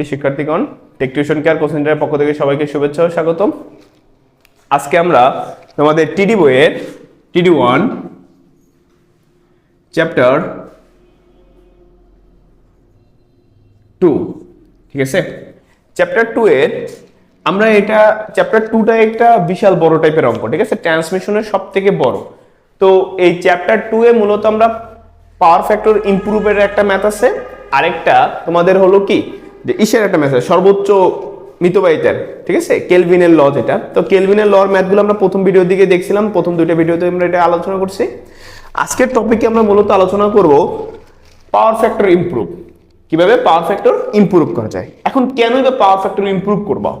এই শিক্ষার্থীগণ tech tuition care coaching সেন্টারের পক্ষ থেকে সবাইকে শুভেচ্ছা ও স্বাগতম। আজকে আমরা তোমাদের টিডি বইয়ের টিডি ওয়ান চ্যাপ্টার টু ঠিক আছে? চ্যাপ্টার টু এর আমরা এটা চ্যাপ্টার টুটা একটা বিশাল বড় টাইপের অঙ্ক, ঠিক আছে? ট্রান্সমিশনের সব থেকে বড়। তো এই চ্যাপ্টার টু এ মূলত আমরা পাওয়ার ফ্যাক্টর ইমপ্রুভের একটা ম্যাথ আছে। আরেকটা তোমাদের হলো কি? যে ইসের একটা আছে সর্বোচ্চ মিতবাহিতার ঠিক আছে? কেলভিনের ল যেটা। তো কেলভিনের লর ম্যাথগুলো আমরা প্রথম ভিডিওর দিকে দেখছিলাম, প্রথম দুইটা ভিডিওতে আমরা এটা আলোচনা করছি। আজকের টপিকে আমরা মূলত আলোচনা করব পাওয়ার ফ্যাক্টর ইমপ্রুভ কীভাবে পাওয়ার ফ্যাক্টর ইমপ্রুভ করা যায়? এখন কেনই বা পাওয়ার ফ্যাক্টর ইমপ্রুভ করবা?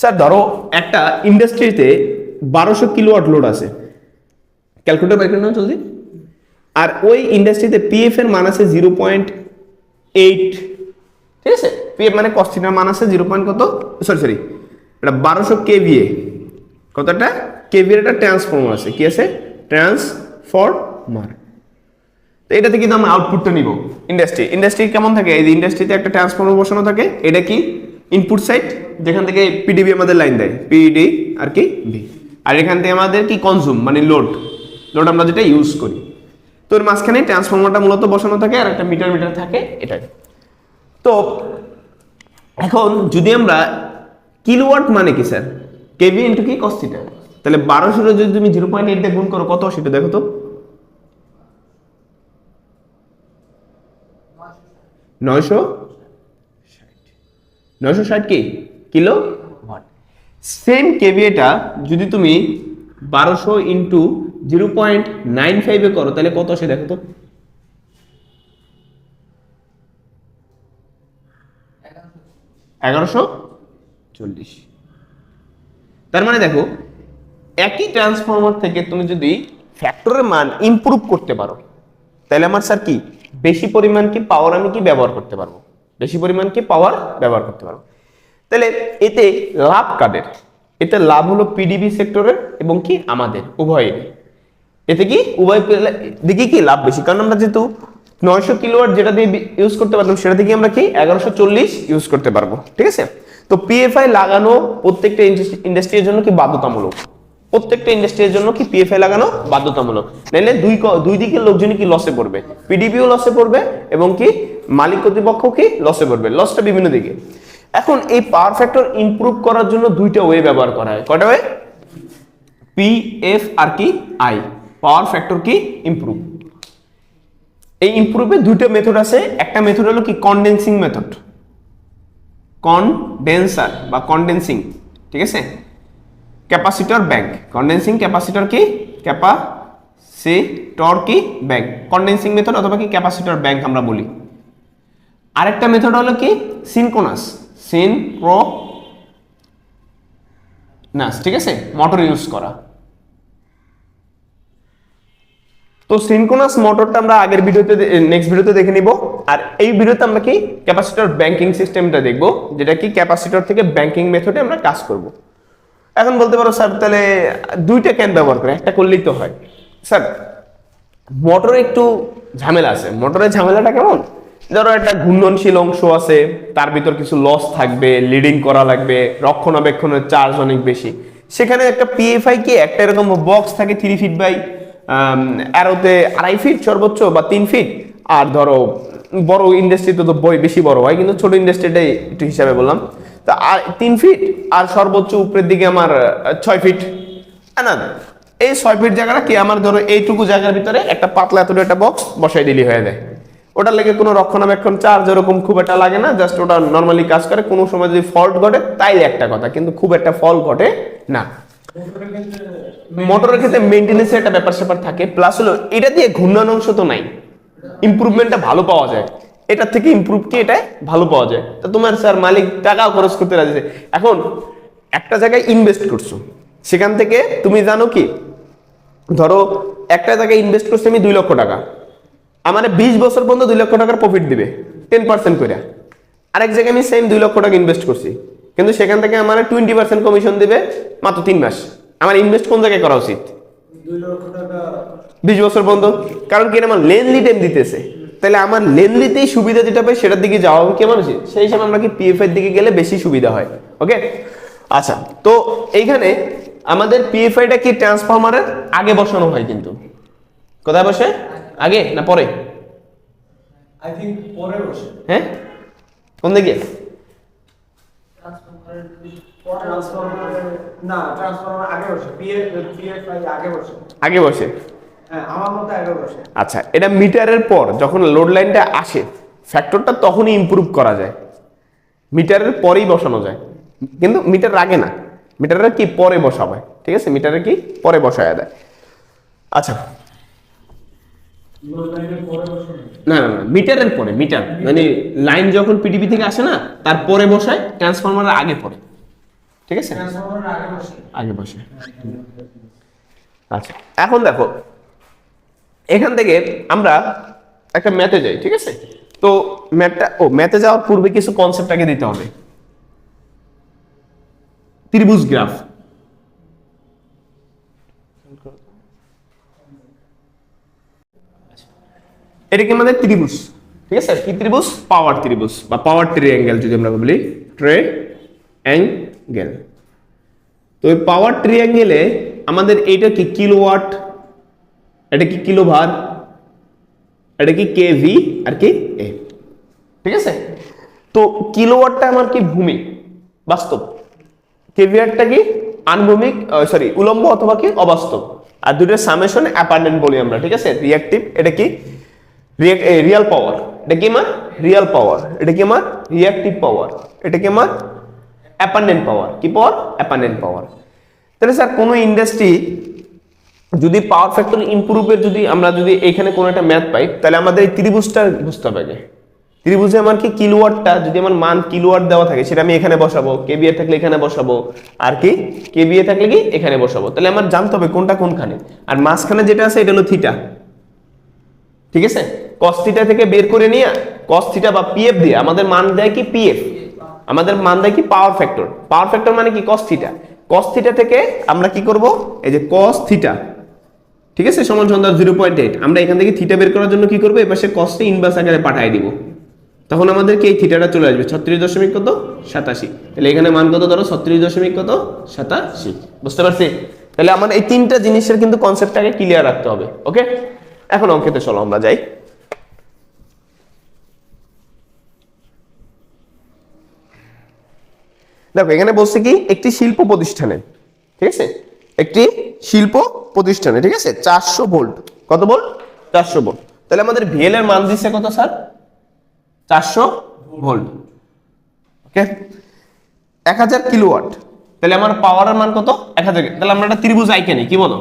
স্যার, ধরো একটা ইন্ডাস্ট্রিতে বারোশো কিলোয়াট লোড আছে। ক্যালকুলেটর বাইক নাও জলদি। আর ওই ইন্ডাস্ট্রিতে পিএফ এর মান আছে জিরো পয়েন্ট এইট ঠিক আছে? পিএফ মানে কস্টিনার মান আছে জিরো পয়েন্ট কত? সরি সরি এটা বারোশো কেভিএ কতটা? কেভিএর একটা ট্রান্সফর্মার আছে। কি আছে? ট্রান্সফরমার তো এটাতে কিন্তু আমরা আউটপুটটা নিব। ইন্ডাস্ট্রি ইন্ডাস্ট্রি কেমন থাকে? এই যে ইন্ডাস্ট্রিতে একটা ট্রান্সফর্মার বসানো থাকে, এটা কি? ইনপুট সাইড যেখান থেকে পিডিবি আমাদের লাইন দেয়। পিডি আর কি? ভি আর এখান থেকে আমাদের কি? কনজিউম মানে লোড লোড আমরা যেটা ইউজ করি। তো এর মাঝখানে ট্রান্সফর্মারটা মূলত বসানো থাকে, আর একটা মিটার মিটার থাকে এটাই। তো এখন যদি আমরা কিলোওয়াট মানে কি স্যার? কেভি ইন্টু কি? কস্তিটা তাহলে বারোশো যদি তুমি জিরো পয়েন্ট এইট দিয়ে গুণ করো কত সেটা দেখো তো? নয়শো? নয়শো ষাট কি? কিলো? ওয়াট সেম কেভিএটা যদি তুমি বারোশো ইন্টু জিরো পয়েন্ট নাইন ফাইভে করো তাহলে কত আসে দেখো তো? এগারোশো চল্লিশ। তার মানে দেখো, একই ট্রান্সফর্মার থেকে তুমি যদি ফ্যাক্টরের মান ইমপ্রুভ করতে পারো, তাহলে আমার স্যার কি? বেশি পরিমাণ কি পাওয়ার আমি কি ব্যবহার করতে পারব? বেশি পরিমাণ কি পাওয়ার ব্যবহার করতে পারব? তাহলে এতে লাভ কাদের? এতে লাভ হলো পিডিবি সেক্টরের এবং কি আমাদের উভয়ের এতে কি উভয় দিকে কি? লাভ বেশি। কারণ আমরা যেহেতু নয়শো কিলোয়াট যেটা দিয়ে ইউজ করতে পারতাম সেটা থেকে আমরা কি এগারোশো চল্লিশ ইউজ করতে পারব, ঠিক আছে? তো পিএফআই লাগানো প্রত্যেকটা ইন্ডাস্ট্রির জন্য কি বাধ্যতামূলক? প্রত্যেকটা ইন্ডাস্ট্রির জন্য কি পিএফআই লাগানো বাধ্যতামূলক? নাইলে দুই দুই দিকের লোকজনই কি লসে পড়বে? পিডিপিও লসে পড়বে এবং কি মালিক কর্তৃপক্ষ কি লসে পড়বে? লসটা বিভিন্ন দিকে। এখন এই পাওয়ার ফ্যাক্টর ইমপ্রুভ করার জন্য দুইটা ওয়ে ব্যবহার করা হয়। কয়টা ওয়ে পিএফ আর কি আই পাওয়ার ফ্যাক্টর কি? ইমপ্রুভ এই ইমপ্রুভে দুইটা মেথড আছে। একটা মেথড হলো কি? কনডেন্সিং মেথড কনডেন্সার বা কনডেন্সিং ঠিক আছে? ক্যাপাসিটর ব্যাংক কনডেন্সিং ক্যাপাসিটর কি? ক্যাপাসিটর কি? ব্যাংক কনডেন্সিং মেথড অথবা কি? ক্যাপাসিটর ব্যাংক আমরা বলি। আরেকটা মেথড হলো কি? সিনকোনাস সিনক্রো নাস ঠিক আছে? মোটর ইউজ করা। তো সিনকোনাস মোটরটা আমরা আগের ভিডিওতে নেক্সট ভিডিওতে দেখে নিব। আর এই ভিডিওতে আমরা কি ক্যাপাসিটর ব্যাংকিং সিস্টেমটা দেখব, যেটা কি ক্যাপাসিটর থেকে ব্যাংকিং মেথডে আমরা কাজ করব। এখন বলতে পারো, স্যার, তাহলে দুইটা কেন ব্যবহার করে, একটা করলেই তো হয়। স্যার মোটরে একটু ঝামেলা আছে। মোটরের ঝামেলাটা কেমন? ধরো একটা ঘূর্ণনশীল অংশ আছে, তার ভিতর কিছু লস থাকবে লিডিং করা লাগবে, রক্ষণাবেক্ষণের চার্জ অনেক বেশি। সেখানে একটা পিএফআই কি, একটা এরকম বক্স থাকে থ্রি ফিট বাই অ্যারোতে আড়াই ফিট সর্বোচ্চ বা তিন ফিট আর ধরো, বড় ইন্ডাস্ট্রিতে তো বই বেশি বড় হয়, কিন্তু ছোট ইন্ডাস্ট্রিটাই একটু হিসাবে বললাম। তা আর তিন ফিট আর সর্বোচ্চ উপরের দিকে আমার ছয় ফিট না এই ছয় ফিট জায়গাটা কি? আমার ধরো এইটুকু জায়গার ভিতরে একটা পাতলা এতটা একটা বক্স বসাই দিলি হয়ে যায়। ওটার লেগে কোনো রক্ষণাবেক্ষণ চার্জ ওরকম খুব একটা লাগে না। জাস্ট ওটা নর্মালি কাজ করে। কোনো সময় যদি ফল্ট ঘটে তাই একটা কথা, কিন্তু খুব একটা ফল ঘটে না। মোটরের ক্ষেত্রে মেনটেন্যান্সের একটা ব্যাপার স্যাপার থাকে। প্লাস হলো এটা দিয়ে ঘূর্ণান অংশ তো নাই। ইমপ্রুভমেন্টটা ভালো পাওয়া যায়। এটার থেকে ইমপ্রুভ কি এটা ভালো পাওয়া যায়। তো তোমার স্যার মালিক টাকাও খরচ করতে রাজি। এখন একটা জায়গায় ইনভেস্ট করছ। সেখান থেকে তুমি জানো কি? ধরো একটা জায়গায় ইনভেস্ট করছি আমি দুই লক্ষ টাকা। আমার বিশ বছর পর্যন্ত দুই লক্ষ টাকার প্রফিট দিবে। টেন পার্সেন্ট করে আরেক জায়গায় আমি সেম দুই লক্ষ টাকা ইনভেস্ট করছি। কিন্তু সেখান থেকে আমার টোয়েন্টি পার্সেন্ট কমিশন দিবে মাত্র তিন মাস। আমার ইনভেস্ট কোন জায়গায় করা উচিত? বিশ বছর পর্যন্ত কারণ কি আমার লেনলি টাইম দিতেছে। তাহলে আমার লেনলিতেই সুবিধা যেটা পাই সেটার দিকে যাওয়া হবে কেমন আছে সেই হিসাবে আমরা কি পিএফ এর দিকে গেলে বেশি সুবিধা হয়। ওকে আচ্ছা তো এইখানে আমাদের পিএফআইটা কি ট্রান্সফরমারের আগে বসানো হয় কিন্তু। কোথায় বসে? আগে না পরে? আই থিঙ্ক পরে বসে। হ্যাঁ? কোন দিকে? না ট্রান্সফরমার আগে বসে পিএফ পিএফআই আগে বসে। আগে বসে? আমার মতে আগে বসে। আচ্ছা এটা মিটারের পর যখন লোড লাইনটা আসে ফ্যাক্টরটা তখনই ইমপ্রুভ করা যায়। মিটারের পরেই বসানো যায়। কিন্তু মিটার আগে না। মিটারের কি পরে বসাবে? ঠিক আছে মিটারের কি পরে বসায় দেয় আচ্ছা লোড লাইনের পরে বসে না না না মিটারের পরে মিটার মানে লাইন যখন পিডিবি থেকে আসে না, তার পরে বসায় ট্রান্সফরমারের আগে পরে। ঠিক আছে? আগে বসে। আচ্ছা এখন দেখো, এখান থেকে আমরা একটা ম্যাথে যাই, ঠিক আছে? তো ম্যাথটা ও ম্যাথে যাওয়ার পূর্বে কিছু কনসেপ্ট আগে দিতে হবে। ত্রিভুজ গ্রাফ এটা কি আমাদের ত্রিভুজ? ঠিক আছে? কি ত্রিভুজ? পাওয়ার ত্রিভুজ বা পাওয়ার ট্রিঅ্যাঙ্গেল যদি আমরা বলি ট্রে অ্যাঙ্গেল তো ওই পাওয়ার ট্রিঅ্যাঙ্গেলে আমাদের এইটা কি কিলোওয়াট এটা কি কিলো ভার এটা কি কেভি আর কি এ ঠিক আছে? তো কিলোওয়াটটা আমার কি ভূমি? বাস্তব। কেভিআরটা কি আনভূমিক সরি উলম্ব অথবা কি অবাস্তব। আর দুটোর সামেশন অ্যাপান্ডেন্ট বলি আমরা, ঠিক আছে? রিয়াক্টিভ এটা কি রিয়াল পাওয়ার এটা কি আমার রিয়াল পাওয়ার এটা কি আমার রিয়াক্টিভ পাওয়ার এটা কি আমার অ্যাপান্ডেন্ট পাওয়ার কি পাওয়ার অ্যাপান্ডেন্ট পাওয়ার তাহলে স্যার কোনো ইন্ডাস্ট্রি যদি পাওয়ার ফ্যাক্টর ইমপ্রুভের যদি আমরা যদি এখানে কোনো একটা ম্যাথ পাই, তাহলে আমাদের এই ত্রিভুজটা বুঝতে হবে ত্রিভুজে আমার কি কিলোওয়াটটা যদি আমার মান কিলোওয়াট দেওয়া থাকে, সেটা আমি এখানে বসাবো কেবিএ থাকলে এখানে বসাবো, আর কি? কেবিএ থাকলে কি? এখানে বসাবো। তাহলে আমার জানতে হবে কোনটা কোনখানে। আর মাঝখানে যেটা আছে, এটা হলো থিটা ঠিক আছে? কস থিটা থেকে বের করে নিয়ে কস থিটা বা পিএফ দিয়ে আমাদের মান দেয় কি পিএফ আমাদের মান দেয় কি পাওয়ার ফ্যাক্টর পাওয়ার ফ্যাক্টর মানে কি? কস থিটা কস থিটা থেকে আমরা কি করব? এই যে কস থিটা ঠিক আছে? সমান পয়েন্ট এইট আমরা এখান থেকে থিটা বের করার জন্য কি করব? এপাশে কসটা ইনভার্স আকারে পাঠিয়ে দিব। তখন আমাদেরকে এই থিটাটা চলে আসবে? ছত্রিশ দশমিক কত? সাতাশি। তাহলে এখানে মান কত ধরো? ছত্রিশ দশমিক কত? সাতাশি। বুঝতে পারছি? তাহলে আমার এই তিনটা জিনিসের কিন্তু কনসেপ্টটাকে ক্লিয়ার রাখতে হবে ওকে এখন অঙ্কেতে চলো, আমরা যাই। দেখো, এখানে বলছে কি, একটি শিল্প প্রতিষ্ঠানে, ঠিক আছে? একটি শিল্প প্রতিষ্ঠানে, ঠিক আছে? চারশো ভোল্ট। কত ভোল্ট? চারশো ভোল্ট। তাহলে আমাদের ভিএল এর মান দিচ্ছে কত, স্যার? চারশো ভোল্ট। ওকে এক হাজার কিলোওয়াট। তাহলে আমার পাওয়ারের মান কত? এক হাজার তাহলে আমরা একটা ত্রিভুজ আইকে কি বলো?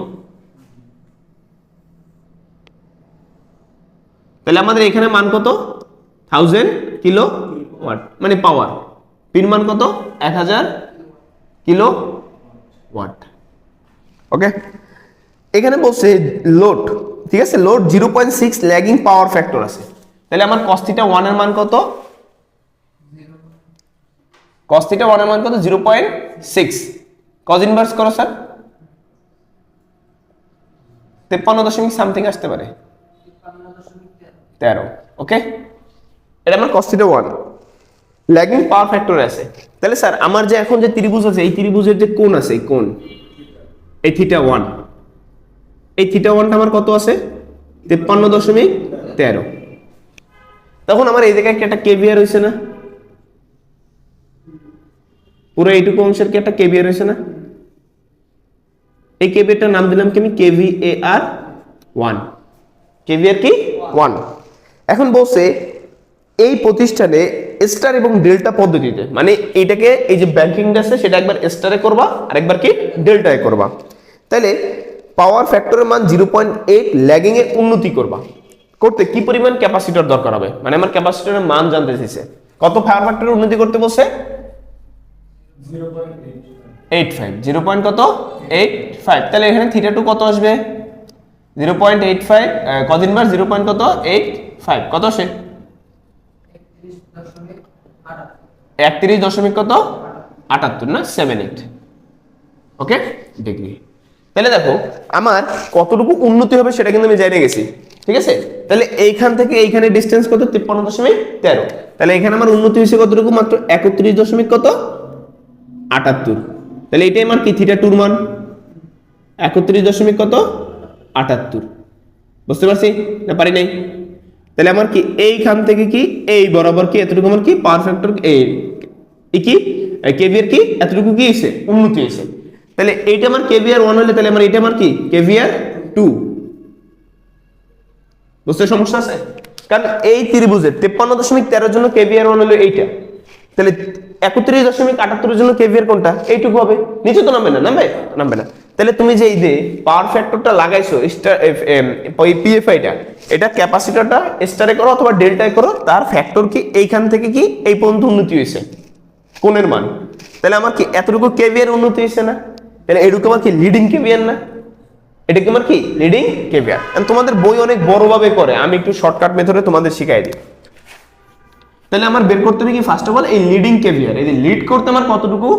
তাহলে আমাদের এখানে মান কত? থাউজেন্ড কিলো ওয়াট মানে পাওয়ার পিন মান কত? এক হাজার কিলো ওয়াট ওকে এখানে বলছে লোড ঠিক আছে? Load zero point six lagging power factor আছে। তাহলে আমার কস্তিটা ওয়ানের মান কত? কস্তিটা ওয়ানের মান কত? Zero point six cos inverse করো স্যার তেপ্পান্ন দশমিক সামথিং আসতে পারে। তেরো ওকে এটা আমার কস্তিটা ওয়ান ল্যাগিং পাওয়ার ফ্যাক্টর আছে। তাহলে স্যার আমার যে এখন যে ত্রিভুজ আছে এই ত্রিভুজের যে কোণ আছে কোণ এই থিটা ওয়ান এই থিটা ওয়ানটা আমার কত আছে? তেপ্পান্ন দশমিক তেরো। তখন আমার এই জায়গায় কি একটা কেভিয়ার হয়েছে না? পুরো এইটুকু অংশের কি একটা কেভিয়ার হয়েছে না? এই কেভিয়ারটার নাম দিলাম কি আমি? কেভি এ আর ওয়ান কেভিয়ার কি? ওয়ান এখন বলছে, এই প্রতিষ্ঠানে স্টার এবং ডেল্টা পদ্ধতিতে মানে এইটাকে এই যে ব্যাংকিং আছে, সেটা একবার স্টারে করবা আর একবার কি ডেল্টায় করবা। তাহলে পাওয়ার ফ্যাক্টরের মান জিরো পয়েন্ট এইট ল্যাগিং এ উন্নতি করবা। করতে কি পরিমাণ ক্যাপাসিটর দরকার হবে? মানে আমার ক্যাপাসিটরের মান জানতে চাইছে। কত পাওয়ার ফ্যাক্টরের উন্নতি করতে বলছে? এইট ফাইভ জিরো পয়েন্ট কত? এইট ফাইভ তাহলে এখানে থিটা টু কত আসবে? জিরো পয়েন্ট এইট ফাইভ কদিন বার জিরো পয়েন্ট কত? এইট ফাইভ কত আসে? একত্রিশ দশমিক কত? আটাত্তর, না? সেভেন এইট ওকে ডিগ্রি তাহলে দেখো, আমার কতটুকু উন্নতি হবে সেটা কিন্তু আমি জেনে গেছি। ঠিক আছে? তাহলে এইখান থেকে এইখানে ডিস্টেন্স কত? তিপ্পান্ন দশমিক তেরো। তাহলে এখানে আমার উন্নতি হয়েছে কতটুকু? মাত্র একত্রিশ দশমিক কত? আটাত্তর। তাহলে এটাই আমার কি? থিটা টুর মান। একত্রিশ দশমিক কত? আটাত্তর। বুঝতে পারছি? না পারি নাই? তাহলে আমার কি এইখান থেকে কি এই বরাবর কি এতটুকু আমার কি পাওয়ার ফ্যাক্টর এই কি? কেভিয়ার কি? এতটুকু কি হয়েছে? উন্নতি হয়েছে। তাহলে এইটা আমার কেভিয়ার ওয়ান হলে তাহলে আমার এটা আমার কি? কেভিয়ার টু বুঝতে সমস্যা আছে? কারণ এই ত্রিভুজের তেপ্পান্ন দশমিক তেরোর জন্য কেভিয়ার ওয়ান হলো এইটা। তাহলে একত্রিশ দশমিক আটাত্তরের জন্য কেভিয়ার কোনটা? এইটুকু হবে। নিচে তো নামবে না, নামবে? নামবে না। তাহলে তুমি যে এই যে পাওয়ার ফ্যাক্টরটা লাগাইছো পিএফআইটা এটা ক্যাপাসিটরটা স্টারে করো অথবা ডেল্টায় করো, তার ফ্যাক্টর কি এইখান থেকে কি এই পর্যন্ত উন্নতি হয়েছে? কোণের মান। তাহলে আমার কি এতটুকু কেভিয়ার উন্নতি হয়েছে না? তাহলে এটুকু আমার কি লিডিং কেভিয়ার না? এটা কি আমার কি লিডিং কেভিয়ার তোমাদের বই অনেক বড়ভাবে করে, আমি একটু শর্টকাট মেথডে তোমাদের শিখাই দিই। তাহলে আমার বের করতে হবে কি ফার্স্ট অফ অল এই লিডিং কেভিয়ার এই লিড করতে আমার কতটুকু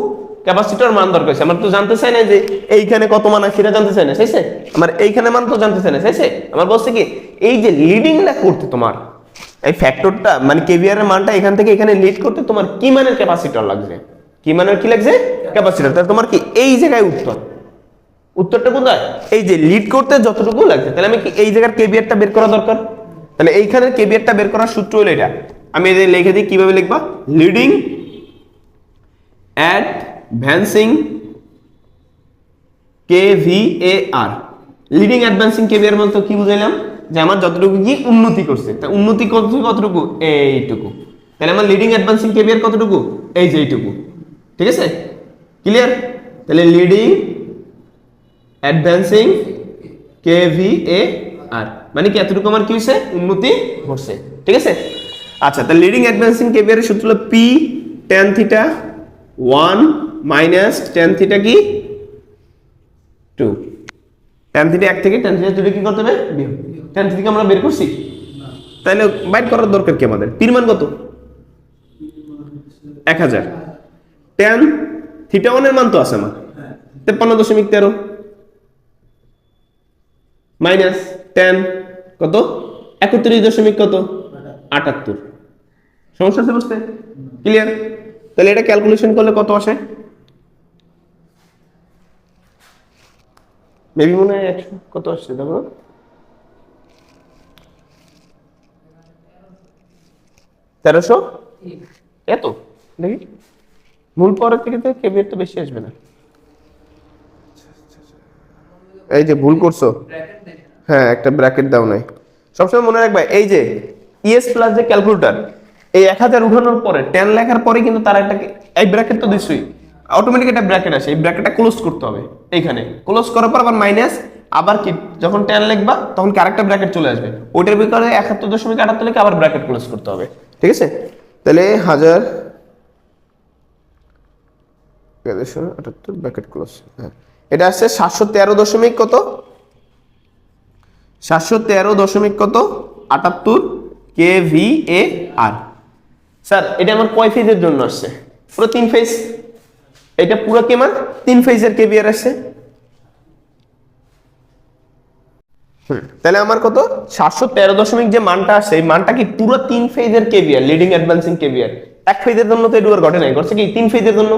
ক্যাপাসিটর মান দরকার আছে আমার তো জানতে চাই না যে এইখানে কত মান আছে, সেটা জানতে চাই না চাইছে? আমার এইখানে মান তো জানতে চাই না চাইছে? আমার বলছে কি, এই যে লিডিংটা করতে তোমার, এই ফ্যাক্টরটা মানে কেভিয়ারের মানটা এখান থেকে এখানে লিড করতে তোমার কি মানের ক্যাপাসিটর লাগছে? কি মানের কি লাগছে? ক্যাপাসিটর তাহলে তোমার কি এই জায়গায় উত্তর? উত্তরটা কোথায়? এই যে লিড করতে যতটুকু লাগছে, তাহলে আমি কি এই জায়গার কেবিয়ারটা বের করা দরকার? তাহলে এইখানের কেবিয়ারটা বের করার সূত্র হলো এটা। আমি লিখে দিই, কীভাবে লিখবা? Leading advancing K V A R leading advancing KVAR বলতে কি বুঝাইলাম? যে আমার যতটুকু কি উন্নতি করছে। তা উন্নতি কতটুকু কতটুকু? এইটুকু। তাহলে আমার লিডিং অ্যাডভান্সিং কেবিয়ার কতটুকু? এই যে এইটুকু। ঠিক আছে? ক্লিয়ার তাহলে leading advancing K V A আর মানে কি এতটুকু আমার কি হয়েছে উন্নতি ঘটছে। ঠিক আছে? আচ্ছা তাহলে লিডিং অ্যাডভান্সিং কে ভি সূত্র হলো P tan theta one minus tan theta কি? টু। টেন থিটা এক থেকে টেন থিটা দুটো কি করতে হবে? টেন থিটা আমরা বের করছি? তাহলে বাইট করার দরকার কি আমাদের? পির মান কত? এক হাজার। টেন থিটা ওয়ানের মান তো আছে আমার। তেপ্পান্ন দশমিক তেরো। মাইনাস টেন কত? একত্রিশ দশমিক কত? আটাত্তর। সমস্যা আছে বুঝতে? ক্লিয়ার? তাহলে এটা ক্যালকুলেশন করলে কত আসে? মেবি মনে হয় একশো। কত আসছে, দেখো? তেরোশো? এত? দেখি। মূল পরের থেকে তো কেবিএর তো বেশি আসবে না। এই যে ভুল করছ। হ্যাঁ একটা ব্র্যাকেট দাও নাই। সবসময় মনে রাখবে, এই যে ইএস প্লাস যে ক্যালকুলেটর এই এক হাজার উঠানোর পরে টেন লেখার পরে কিন্তু তার একটা এই ব্র্যাকেট তো দিচ্ছই অটোমেটিক একটা ব্র্যাকেট আসে। এই ব্র্যাকেটটা ক্লোজ করতে হবে এইখানে। ক্লোজ করার পর আবার মাইনাস আবার কি যখন টেন লিখবা, তখন আরেকটা ব্র্যাকেট চলে আসবে। ওইটার বিকালে একাত্তর দশমিক আটাত্তর লিখে আবার ব্র্যাকেট ক্লোজ করতে হবে। ঠিক আছে? তাহলে হাজার আটাত্তর ব্র্যাকেট ক্লোজ হ্যাঁ। এটা আসছে সাতশো তেরো দশমিক কত? সাতশো তেরো দশমিক কত? আটাত্তর K V A R sir, এটা আমার কয় ফেজের জন্য আসছে? পুরো তিন ফেজ এটা পুরো কি আমার? তিন ফেজের কেভিআর আসছে? তাহলে আমার কত? সাতশো তেরো দশমিক যে মানটা আসছে এই মানটা কি পুরো তিন ফেজের কেভিআর লিডিং অ্যাডভান্সিং কেভিআর এক ফেজের জন্য তো এডুয়ার ঘটে নাই, ঘটছে কি? তিন ফেজের জন্য।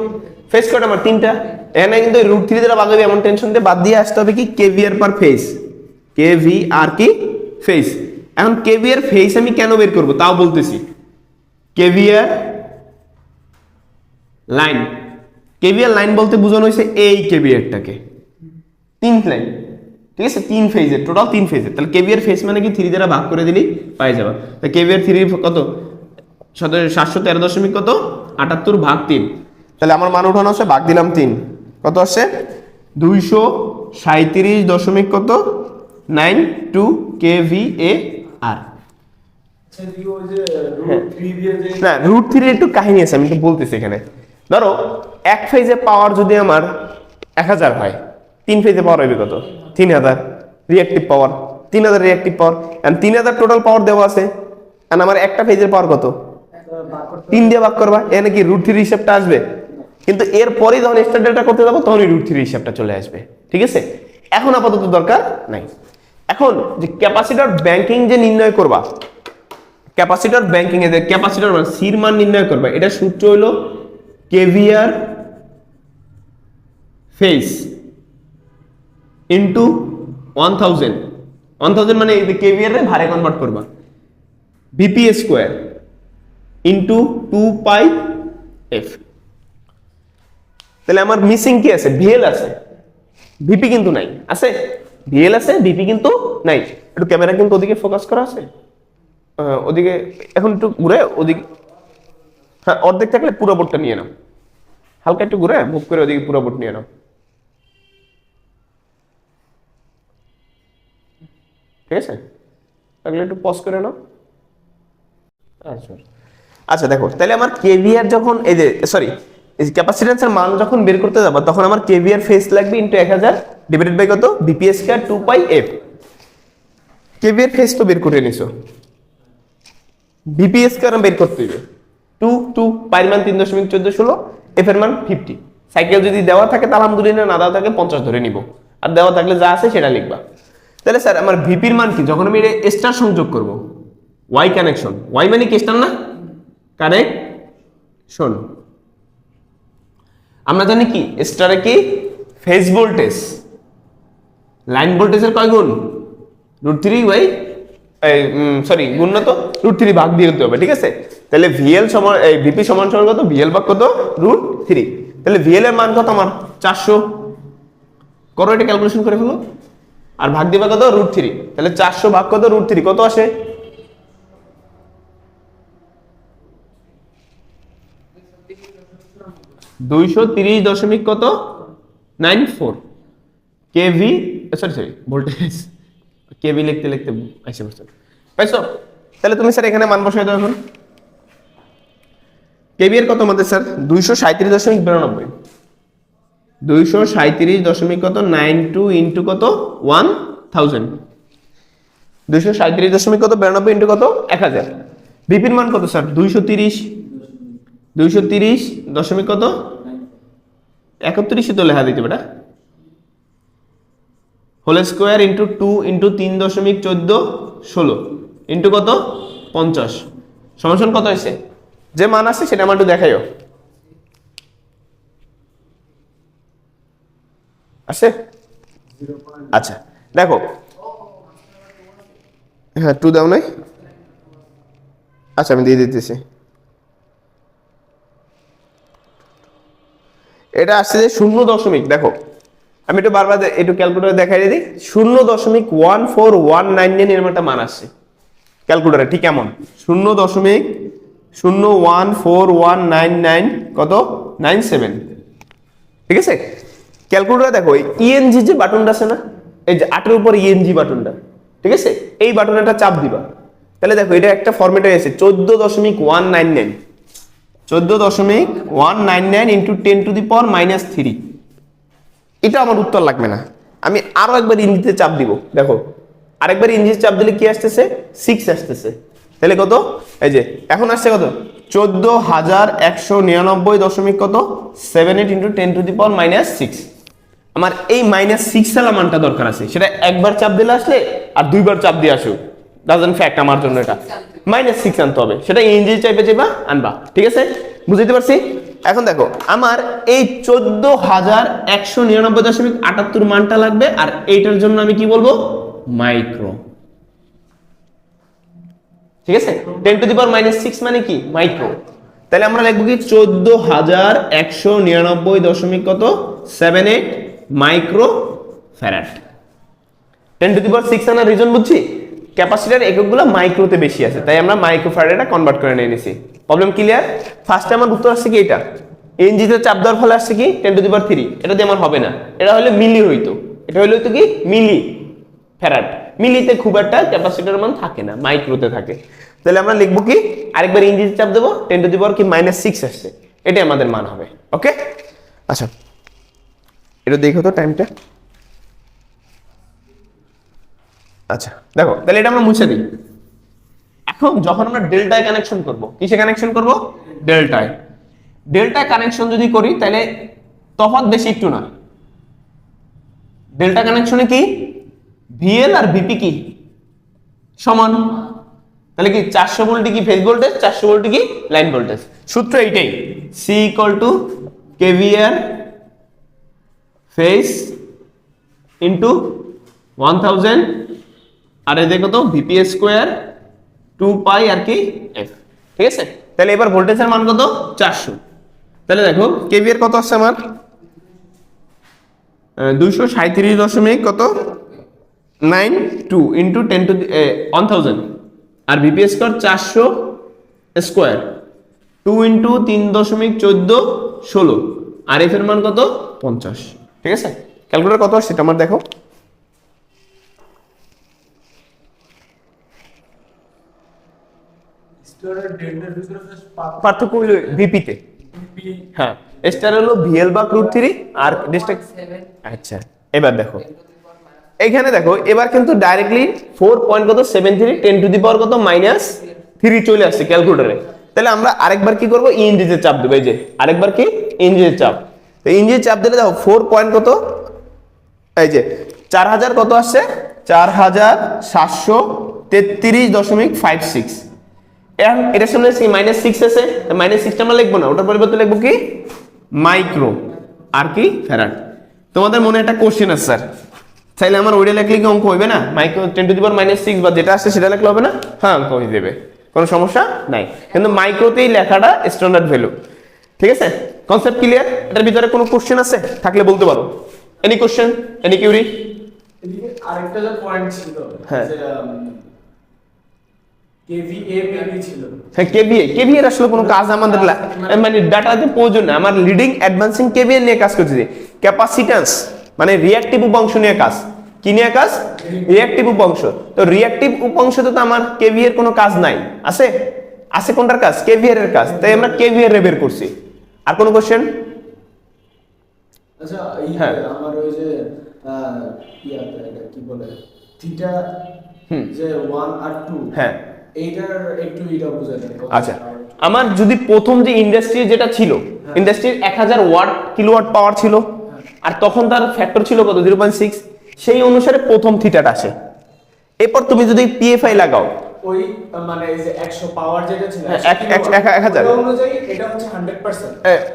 ফেজ কটা আমার? তিনটা। এখানে কিন্তু রুট থ্রি দ্বারা বাদ এমন টেনশন দিয়ে বাদ দিয়ে আসতে হবে কি? KVR per phase K V R কি? ফেজ এখন কেভিআর ফেজ আমি কেন বের করব? তাও বলতেছি। KVR line. কেভিআর লাইন বলতে বোঝানো হয়েছে এই কেভিআরটাকে তিন লাইন। ঠিক আছে? তিন ফেজের টোটাল তিন ফেজের তাহলে কেভিআর ফেজ মানে কি? থ্রি দ্বারা ভাগ করে দিলেই পাই যাবা। তা কেভিআর থ্রি কত? সাতশো তেরো দশমিক কত? আটাত্তর ভাগ তিন। তাহলে আমার মান উঠানো আছে ভাগ দিলাম তিন। কত আসছে? দুইশো সাঁত্রিশ দশমিক কত? Nine two K V A R. না রুট থ্রি একটু কাহিনী আছে আমি তো বলতেছি এখানে। ধরো এক ফেজে পাওয়ার যদি আমার এক হাজার হয় তিন ফেজে পাওয়ার হবে কত? তিন হাজার। রিয়াক্টিভ পাওয়ার তিন হাজার রিয়াক্টিভ পাওয়ার তিন হাজার টোটাল পাওয়ার দেওয়া আছে। আর আমার একটা ফেজের পাওয়ার কত? তিন দিয়ে ভাগ করবা। এখানে কি রুট থ্রি হিসাবটা আসবে? কিন্তু এরপরেই যখন ডেল্টা করতে যাব তখনই রুট থ্রি হিসাবটা চলে আসবে। ঠিক আছে? এখন আপাতত দরকার নাই। এখন যে ক্যাপাসিটর ব্যাংকিং যে নির্ণয় করবা ক্যাপাসিটর ব্যাংকিং এ ক্যাপাসিটর সির মান নির্ণয় করবা, এটা সূত্র হলো KVAR phase into one thousand one thousand মানে কেভিআর ভারে কনভার্ট করবা। VP square into two pi F তাহলে আমার মিসিং কি আছে? ভিএল আছে। ভিপি কিন্তু নাই। আছে? ভিএল আছে ভিপি কিন্তু নাই। একটু ক্যামেরা কিন্তু ওদিকে ফোকাস করা আছে? ওদিকে এখন একটু ঘুরে ওদিকে। হ্যাঁ অর্ধেক থাকলে পুরো বোর্ডটা নিয়ে নাও। হালকা একটু ঘুরে মুভ করে ওদিকে পুরো বোর্ড নিয়ে নাও। ঠিক আছে? তাহলে একটু পজ করে নাও। আচ্ছা আচ্ছা দেখো তাহলে আমার কেভিআর যখন এই যে সরি ক্যাপাসিটেন্সের মান যখন বের করতে যাব তখন আমার কেভিআর ফেস লাগবে ইন্টু এক হাজার ডিভাইডেড বাই কত? VPS K two pi F KVAR phase তো বের করে নিছো। বিপিএস কে বের করতে হবে টু টু পাইর মান তিন দশমিক চোদ্দ ষোলো এফ এর মান ফিফটি সাইকেল যদি দেওয়া থাকে, তাহলে আলহামদুলিল্লাহ না দেওয়া থাকে, পঞ্চাশ ধরে নিব। আর দেওয়া থাকলে যা আছে সেটা লিখবা। তাহলে স্যার, আমার ভিপির মান কি? যখন আমি এটা স্টার সংযোগ করব ওয়াই কানেকশন ওয়াই মানে কি স্টার না? কানেক্ট শোন। আমরা জানি কি? স্টারে কি? ফেজ ভোল্টেজ লাইন ভোল্টেজের কয় গুণ? রুট থ্রি ওয়াই সরি গুণ তো? রুট থ্রি ভাগ দিয়ে দিতে হবে, ঠিক আছে? তাহলে ভিএল সমান, এই ভিপি সমান সমান কত? ভিএল ভাগ কত? রুট থ্রি তাহলে ভিএল এর মান কত আমার? চারশো। করো এটা ক্যালকুলেশন করে ফেলো। আর ভাগ দিবা কত? রুট থ্রি তাহলে চারশো ভাগ কত? রুট থ্রি কত আসে? দুইশো তিরিশ দশমিক কত? Nine four KV sorry sorry voltage KV লিখতে লিখতে আইসে বসতে পাইছো? তাহলে তুমি স্যার এখানে মান বসাই দাও এখন। কেভি এর কত আমাদের স্যার? দুইশো সাঁত্রিশ দশমিক বিরানব্বই। দুইশো সাঁত্রিশ দশমিক কত? নাইন টু ইন্টু কত? One thousand. দুইশো সাঁত্রিশ দশমিক কত? বিরানব্বই ইন্টু কত? এক হাজার। বিপির মান কত স্যার? দুইশো তিরিশ। দুইশো তিরিশ দশমিক কত? একত্রিশে তো লেখা দিতে বেটা whole square into two into তিন দশমিক চোদ্দ ষোলো ইন্টু কত? পঞ্চাশ। সমাসন কত হয়েছে? যে মান আছে সেটা আমার একটু দেখাইও। আছে? আচ্ছা দেখো। হ্যাঁ টু দাও নাই। আচ্ছা আমি দিয়ে দিতেছি। এটা আসছে যে শূন্য দশমিক, দেখো। আমি একটু বারবার একটু ক্যালকুলেটার দেখাই দিই। শূন্য দশমিক one four one nine nine এরকম একটা মান আসছে। ক্যালকুলেটারে ঠিক কেমন শূন্য দশমিক শূন্য one four one nine nine কত? Nine seven. ঠিক আছে? ক্যালকুলেটার দেখো ইএনজি যে বাটনটা আছে না, এই যে আটের উপর ইএনজি বাটনটা, ঠিক আছে? এই বাটনে একটা চাপ দিবা। তাহলে দেখো, এটা একটা ফরম্যাটে আছে চোদ্দ দশমিক ওয়ান নাইন নাইন চোদ্দ দশমিক one nine nine into ten to the power minus three. এটা আমার উত্তর লাগবে না। আমি আরও একবার ইঞ্জিতে চাপ দিব, দেখো। আরেকবার ইঞ্জিতে চাপ দিলে কি আসতেছে? সিক্স আসতেছে। তাহলে কত? এই যে, এখন আসছে কত? চোদ্দ হাজার একশো নিরানব্বই দশমিক কত? Seven eight into ten to the power minus six আমার এই মাইনাস সিক্স সালা মানটা দরকার আছে। সেটা একবার চাপ দিলে আসলে আর দুইবার চাপ দিয়ে আসুক। ডাজেন্ট ফ্যাক্ট আমার জন্য এটা। মাইনাস সিক্স আনতে হবে। সেটা ইঞ্জি চাইপে চাইবা আনবা। ঠিক আছে? বুঝতে পারছি? এখন দেখো, আমার এই চোদ্দ হাজার একশো নিরানব্বই দশমিক আটাত্তর মানটা লাগবে, আর এইটার জন্য আমি কি বলব? মাইক্রো। ঠিক আছে? Ten to the power minus six মানে কি? মাইক্রো। তাহলে আমরা লিখব কি, চোদ্দ হাজার একশো নিরানব্বই দশমিক কত? Seven eight micro farad ten to the power six আনার রিজন বুঝছি? ক্যাপাসিটার এককগুলো মাইক্রোতে বেশি আছে, তাই আমরা মাইক্রো ফ্যারাডে কনভার্ট করে নিয়ে নিছি। প্রবলেম ক্লিয়ার ফার্স্টে আমার উত্তর আসছে কি এটা? এনজিতে চাপ দেওয়ার ফলে আসছে কি? Ten to the power three এটা দিয়ে আমার হবে না। এটা হলে মিলি হইতো। এটা হলে হইতো কি? মিলি ফ্যারাড। মিলিতে খুব একটা ক্যাপাসিটার মান থাকে না, মাইক্রোতে থাকে। তাহলে আমরা লিখব কি? আরেকবার ইঞ্জিতে চাপ দেবো টেন টু দি পাওয়ার কি? মাইনাস সিক্স আসছে। এটাই আমাদের মান হবে ওকে আচ্ছা। এটা দেখো তো টাইমটা আচ্ছা দেখো, তাহলে এটা আমরা মুছে দিই। এখন যখন আমরা ডেল্টায় কানেকশন করব, কিসে কানেকশন করব? ডেল্টায়। ডেল্টা কানেকশন যদি করি, তাহলে তফাৎ বেশি একটু না। ডেল্টা কানেকশনে কি? ভিএল আর ভিপি কি? সমান। তাহলে কি চারশো ভোল্টে কি ফেজ ভোল্টেজ চারশো ভোল্টে কি লাইন ভোল্টেজ সূত্র এইটাই। C equal to KVAR phase into one thousand আর এতে কত ভিপি স্কোয়ার টু পাই আর কি? এফ ঠিক আছে? তাহলে এবার ভোল্টেজের মান কত? চারশো। তাহলে দেখো কেভিআর কত আসছে আমার? দুইশো সাঁত্রিশ দশমিক কত? Nine two into ten to one thousand R VP square চারশো স্কোয়ার টু ইন্টু তিন দশমিক চোদ্দ ষোলো। আর এফ এর মান কত? পঞ্চাশ। ঠিক আছে? ক্যালকুলেটর কত সেটা আমার দেখো স্টোরের ডেটের ভিতরে জাস্ট পার্থক্য হইল ভিপিতে পাপি হ্যাঁ স্টার হলো ভিএল বা রুট থ্রি আর ডিস্ট্রিক্ট আচ্ছা এবার দেখো। এখানে দেখো এবার কিন্তু ডাইরেক্টলি ফোর পয়েন্ট কত? Seven three ten to the power কত? মাইনাস থ্রি চলে আসছে ক্যালকুলেটারে তাহলে আমরা আরেকবার কি করব? ইঞ্জিতে চাপ দেবো এই যে আরেকবার কি? ইঞ্জিতে চাপ। তো ইঞ্জিতে চাপ দিলে দেখো ফোর পয়েন্ট কত? এই যে চার হাজার কত আসছে? চার হাজার সাতশো তেত্রিশ দশমিক ফাইভ সিক্স এখন এটার সামনে মাইনাস সিক্স আছে। মাইনাস সিক্সটা আমরা লিখব না ওটার পরিবর্তে লিখব কি? মাইক্রো আর কি? ফেরাট তোমাদের মনে একটা কোশ্চেন আছে স্যার চাইলে আমার ওইটা লিখলে কি অঙ্ক হইবে না? Micro ten to the power minus six বা যেটা আসছে সেটা লিখলে হবে না? হ্যাঁ অঙ্ক হয়ে যাবে। কোনো সমস্যা নাই। কিন্তু মাইক্রোতেই লেখাটা স্ট্যান্ডার্ড ভ্যালু ঠিক আছে? কনসেপ্ট ক্লিয়ার এটার ভিতরে কোনো কোশ্চেন আছে? থাকলে বলতে পারো। এনি কোশ্চেন এনি কিউরি আরেকটা যে পয়েন্ট ছিল হ্যাঁ। হ্যাঁ আসলে কোনো কাজ আমাদের মানে ডাটাতে প্রয়োজন না। আমার লিডিং অ্যাডভান্সিং নিয়ে কাজ করতেছি ক্যাপাসিট্যান্স মানে উপাংশ নিয়ে কাজ। কি নিয়ে কাজ? রিঅ্যাক্টিভ উপাংশ। তো উপাংশতে তো আমার কোনো কাজ নাই। আছে? আছে কোনটার কাজ? এর কাজ। তাই আমরা এর বের করছি। আর কোনো কোশ্চেন আচ্ছা হ্যাঁ। আমার ওই যে আহ, ইয়াতে এটা কি বলে? থিটা যে ওয়ান আর টু হ্যাঁ। এইটার একটু এটা বুঝে আচ্ছা আমার যদি প্রথম যে ইন্ডাস্ট্রি যেটা ছিল ইন্ডাস্ট্রির এক হাজার ওয়াট কিলোওয়াট পাওয়ার ছিল আর তখন তার ফ্যাক্টর ছিল কত? জিরো পয়েন্ট সিক্স সেই অনুসারে প্রথম থিটাটা আসে। এরপর তুমি যদি পিএফআই লাগাও ওই মানে এই যে 100 পাওয়ার যেটা ছিল হ্যাঁ, 100 এক- এক- কিলোওয়াট, এক- এক হাজার। ওটা অনুযায়ী এটা হচ্ছে 100%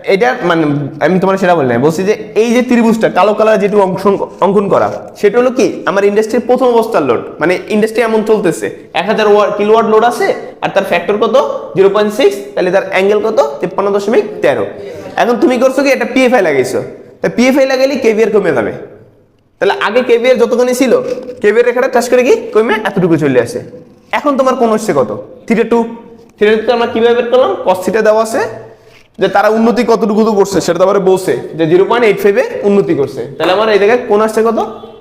এটা মানে আমি তোমার সেটা বলি না বলছি যে এই যে ত্রিভুজটা কালো কালার যেটু অঙ্কন অঙ্কন করা সেটা হলো কি আমার ইন্ডাস্ট্রির প্রথম অবস্থার লোড মানে ইন্ডাস্ট্রি এমন চলতেছে এক হাজার কিলোওয়াট লোড আছে আর তার ফ্যাক্টর কত? জিরো পয়েন্ট সিক্স তাহলে তার অ্যাঙ্গেল কত? তিপ্পান্ন দশমিক তেরো। এখন তুমি করছ কি এটা পিএফআই লাগাইছো তা পিএফআই লাগাইলে কেভিআর কমে যাবে। তাহলে আগে কেভিআর যতখানি ছিল কেভিআর রেখাটা টাচ করে কি কমে এতটুকু চলে আসে। এখন তোমার কোন হচ্ছে কত? থ্রিটা টু থ্রিটা টু আমরা কীভাবে বের করলাম? কস থিটা দেওয়া আছে যে তারা উন্নতি কতটুকু করছে সেটা তারপরে বলছে যে জিরো পয়েন্ট এইট ফাইভে উন্নতি করছে। তাহলে আমার এই জায়গায় কোন আসছে কত?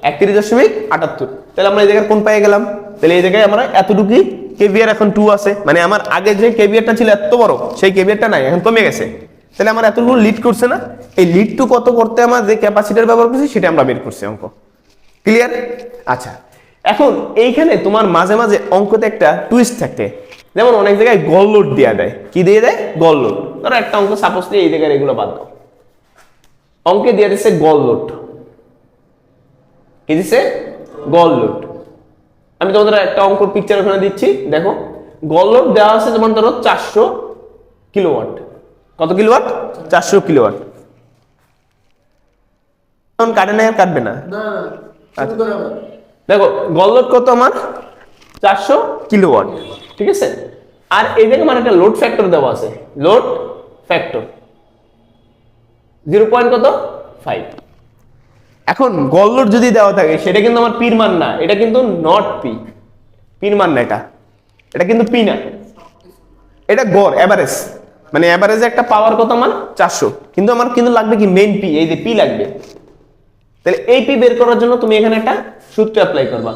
একত্রিশ দশমিক আটাত্তর। তাহলে আমরা এই জায়গায় কোন পেয়ে গেলাম। তাহলে এই জায়গায় আমরা এতটুকুই কেভিআর এখন টু আছে। মানে আমার আগে যে কেভিআরটা ছিল এত বড় সেই কেভিআরটা নাই এখন কমে গেছে। তাহলে আমার এতটুকু লিড করছে না। এই লিড টু কত করতে আমার যে ক্যাপাসিটার ব্যবহার করছি সেটা আমরা বের করছি অঙ্ক। ক্লিয়ার আচ্ছা। এখন এইখানে তোমার মাঝে মাঝে অঙ্কতে একটা টুইস্ট থাকে। যেমন অনেক জায়গায় গল লোড দেওয়া দেয়। কি দিয়ে দেয়? গল লোড ধরো একটা অঙ্ক সাপোজ দিয়ে এই জায়গায় এগুলো বাদ দাও। অঙ্কে দিয়ে দিচ্ছে গল লোড কি দিচ্ছে গল লোড আমি তোমাদের একটা অঙ্ক পিকচার ওখানে দিচ্ছি, দেখো। গল লোড দেওয়া আছে যেমন ধরো চারশো কিলোওয়াট কত কিলোওয়াট চারশো কিলোওয়াট কাটে না আর কাটবে না? আচ্ছা। দেখো গললোড কত আমার? চারশো কিলোওয়াট। ঠিক আছে? আর জায়গায় মানে একটা লোড ফ্যাক্টর দেওয়া আছে। লোড ফ্যাক্টর জিরো পয়েন্ট কত? ফাইভ এখন গললোড যদি দেওয়া থাকে, সেটা কিন্তু আমার পির মান না, এটা কিন্তু নট পি। পির মান না এটা। এটা কিন্তু পি না। এটা গড় এভারেজ মানে এভারেজে একটা পাওয়ার কত আমার? চারশো। কিন্তু আমার কিন্তু লাগবে কি মেন পি, এই যে পি লাগবে। তাহলে এই পি বের করার জন্য তুমি এখানে একটা সূত্র অ্যাপ্লাই করবা।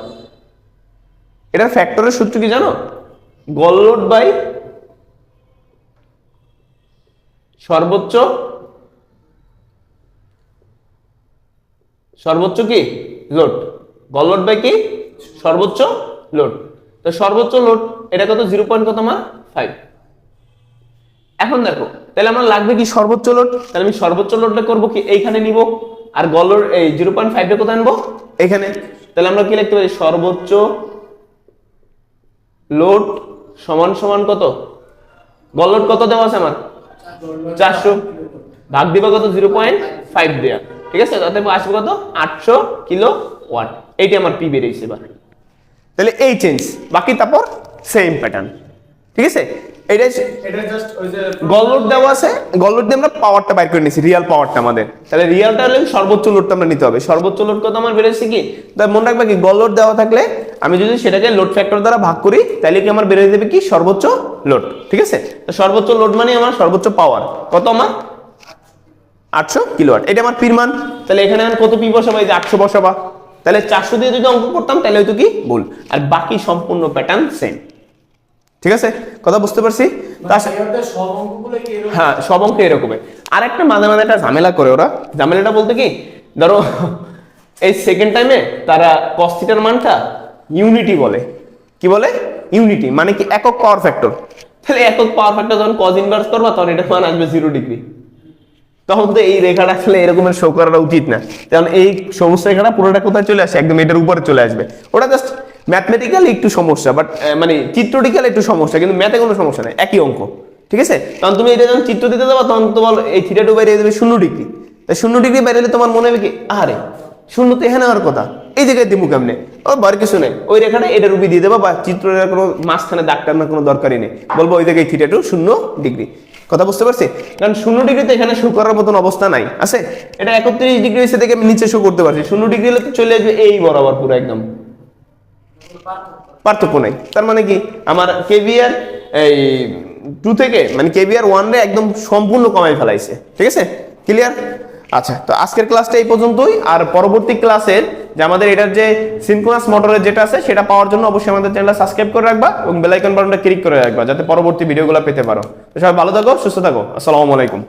এটার ফ্যাক্টরের সূত্র কি জানো? গল লোড বাই সর্বোচ্চ সর্বোচ্চ কি? লোড গল লোড বাই কি? সর্বোচ্চ লোড তো সর্বোচ্চ লোড এটা কত? জিরো পয়েন্ট কত আমার ফাইভ এখন দেখো, তাহলে আমার লাগবে কি সর্বোচ্চ লোড তাহলে আমি সর্বোচ্চ লোডটা করব কি? এইখানে নিব। আর গলর এই জিরো পয়েন্ট ফাইভটা কোথায় আনব? এখানে। তাহলে আমরা কি লিখতে পারি? সর্বোচ্চ লোড সমান সমান কত? গল লোড কত দেওয়া আছে আমার? চারশো। ভাগ দিবা কত? জিরো পয়েন্ট ফাইভ দেওয়া ঠিক আছে? তাতে আসবে কত? আটশো কিলো ওয়াট। এইটি আমার পি বেরিয়েছে এবার। তাহলে এই চেঞ্জ বাকি তারপর সেম প্যাটার্ন ঠিক আছে? এটাই যে দেওয়া আছে গললোড দিয়ে আমরা পাওয়ারটা বাইর করে নিয়েছি রিয়াল পাওয়ারটা আমাদের। তাহলে রিয়ালটা হলে সর্বোচ্চ লোডটা আমরা নিতে হবে। সর্বোচ্চ লোড কত আমার বেরোচ্ছে কি? তাই মনে রাখবে কি গললোড দেওয়া থাকলে আমি যদি সেটাকে লোড ফ্যাক্টর দ্বারা ভাগ করি তাহলে কি আমার বেরোয় যাবে কি? সর্বোচ্চ লোড ঠিক আছে? সর্বোচ্চ লোড মানে আমার সর্বোচ্চ পাওয়ার কত আমার? আটশো কিলোওয়াট এটা আমার পির মান। তাহলে এখানে আমি কত পি বসাবো? এই যে আটশো বসাবা। তাহলে চারশো দিয়ে যদি অঙ্ক করতাম তাহলে হয়তো কি? ভুল। আর বাকি সম্পূর্ণ প্যাটার্ন সেম ঠিক আছে? কথা বুঝতে পারছি? এরকম? হ্যাঁ সব অঙ্ক এরকমের আর একটা মাঝে মাঝে একটা ঝামেলা করে ওরা। ঝামেলাটা বলতে কি ধরো এই সেকেন্ড টাইমে তারা কস্তিটার মানটা ইউনিটি বলে। কি বলে? ইউনিটি মানে কি একক পাওয়ার ফ্যাক্টর তাহলে একক পাওয়ার ফ্যাক্টর যখন কজ ইনভার্স করবা তখন এটা মান আসবে জিরো ডিগ্রি তখন তো এই রেখাটা আসলে এরকমের শো করাটা উচিত না। কারণ এই সমস্ত রেখাটা পুরোটা কোথায় চলে আসে? একদম এটার উপরে চলে আসবে। ওটা জাস্ট ম্যাথমেটিক্যালি একটু সমস্যা বাট মানে চিত্রটিক্যাল একটু সমস্যা, কিন্তু ম্যাথে কোনো সমস্যা নেই, একই অঙ্ক, ঠিক আছে? তখন তুমি এটা যখন চিত্র দিতে যাব, তখন তোমার এই থিটা টু বাইরে যাবে শূন্য ডিগ্রি তাই শূন্য ডিগ্রি বাইরে হলে তোমার মনে হবে কি আরে শূন্য তো এখানে আর কথা, এই জায়গায় দিমু কেমনে? ও, বার কিছু নেই। ওই রেখাটা এটা রুপি দিয়ে দেবো, বা চিত্রের কোনো মাঝখানে দাগ টানার কোনো দরকারই নেই। বলব ওই জায়গায় থিটা টু শূন্য ডিগ্রি কথা বুঝতে পারছি? কারণ শূন্য ডিগ্রিতে এখানে শো করার মতন অবস্থা নাই, আছে? এটা একত্রিশ ডিগ্রি এসে থেকে আমি নিচে শো করতে পারছি। শূন্য ডিগ্রি হলে তো চলে আসবে এই বরাবর পুরো একদম। পার্থক্য নেই। তার মানে কি? আমার কেভিআর এই টু থেকে মানে কেভিআর ওয়ান রে একদম সম্পূর্ণ কমাই ফেলাইছে। ঠিক আছে? ক্লিয়ার আচ্ছা তো আজকের ক্লাসটা এই পর্যন্তই। আর পরবর্তী ক্লাসের যে আমাদের এটার যে সিনক্রোনাস মোটরের যেটা আছে, সেটা পাওয়ার জন্য অবশ্যই আমাদের চ্যানেলটা সাবস্ক্রাইব করে রাখবা এবং বেল আইকন বাটনটা ক্লিক করে রাখবা, যাতে পরবর্তী ভিডিওগুলো পেতে পারো। তো সবাই ভালো থাকো, সুস্থ থাকো। আসসালামু আলাইকুম।